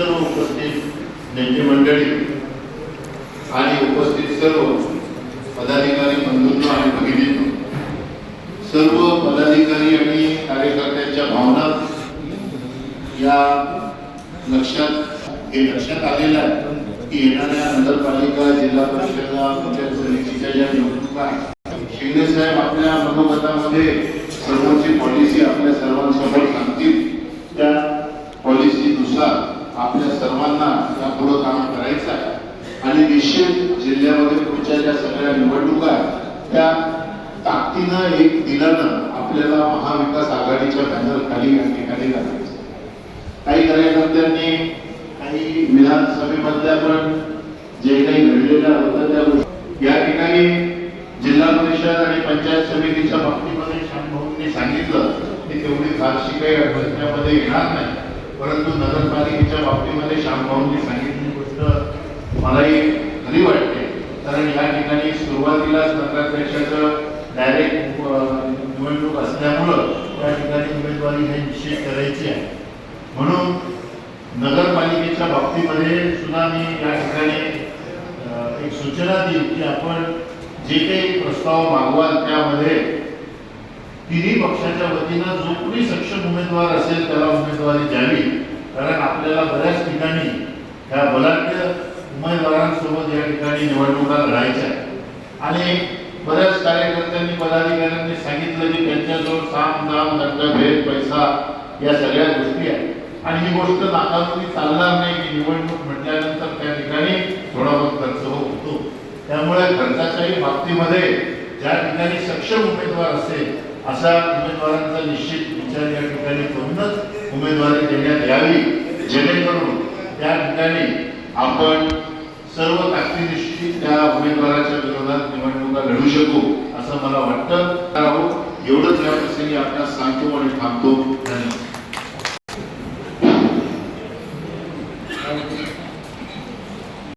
सर्व उपस्थित त्यांची मंडळी आणि उपस्थित सर्व पदाधिकारी बंधूंनो आणि भगिनींनो सर्व पदाधिकारी आणि कार्यकर्त्यांच्या भावना या लक्षात हे लक्षात आलेलं आहे की येणाऱ्या नगरपालिका जिल्हा परिषद पंचायत समितीच्या ज्या निवडणुका आहेत शिंदे साहेब आपल्या मनोमतामध्ये सर्वांची पॉलिसी आपल्या सर्वांसमोर सांगतील त्या पॉलिसीनुसार आपल्या सर्वांना यापुढं काम करायचं आहे. आणि निश्चित जिल्ह्यामध्ये पुढच्या ज्या सगळ्या निवडणुका आहेत त्या ताकदीनं एक दिलानं आपल्याला महाविकास आघाडीच्या बॅनर खाली या ठिकाणी घालायचं काही कार्यकर्त्यांनी काही विधानसभेमधल्या पण जे काही घडलेलं होतं त्या गोष्टी या ठिकाणी जिल्हा परिषद आणि पंचायत समितीच्या बाबतीमध्ये श्यामभाऊंनी सांगितलं की तेवढी फारशी काही अडचण्यामध्ये येणार नाही. परंतु नगरपालिकेच्या बाबतीमध्ये श्यामभाऊंनी सांगितलेली गोष्ट मलाही खरी वाटते. कारण या ठिकाणी सुरुवातीलाच नगराध्यक्षाचं डायरेक्ट निवडणूक असल्यामुळं त्या ठिकाणी उमेदवारी हे निश्चित करायची आहे. म्हणून नगरपालिकेच्या बाबतीमध्ये सुद्धा मी या ठिकाणी एक सूचना देईल की आपण जे काही प्रस्ताव मागवाल त्यामध्ये तिन्ही पक्षाच्या वतीनं जो कोणी सक्षम उमेदवार असेल त्याला उमेदवारी द्यावी. कारण आपल्याला बऱ्याच ठिकाणी ह्या बलाढ्य उमेदवारांसोबत या ठिकाणी निवडणुका लढायच्या आणि बऱ्याच कार्यकर्त्यांनी पदाधिकाऱ्यांनी सांगितलं की त्यांच्याजवळ साम दाम दंडभेद पैसा या सगळ्या गोष्टी आहेत. आणि ही गोष्ट नाकाबुरी चालणार नाही. की निवडणूक म्हटल्यानंतर त्या ठिकाणी थोडा बहुत खर्च होतो. त्यामुळे खर्चाच्याही बाबतीमध्ये ज्या ठिकाणी सक्षम उमेदवार असेल अशा उमेदवारांचा निश्चित विचार या ठिकाणी करूनच उमेदवारी देण्यात यावी जेणेकरून त्या ठिकाणी आपण सर्व ताकदीनिशी त्या उमेदवाराच्या विरोधात निवडणुका लढू शकू असं मला वाटतं. एवढंच या प्रसंगी आपण सांगतो आणि थांबतो. धन्यवाद.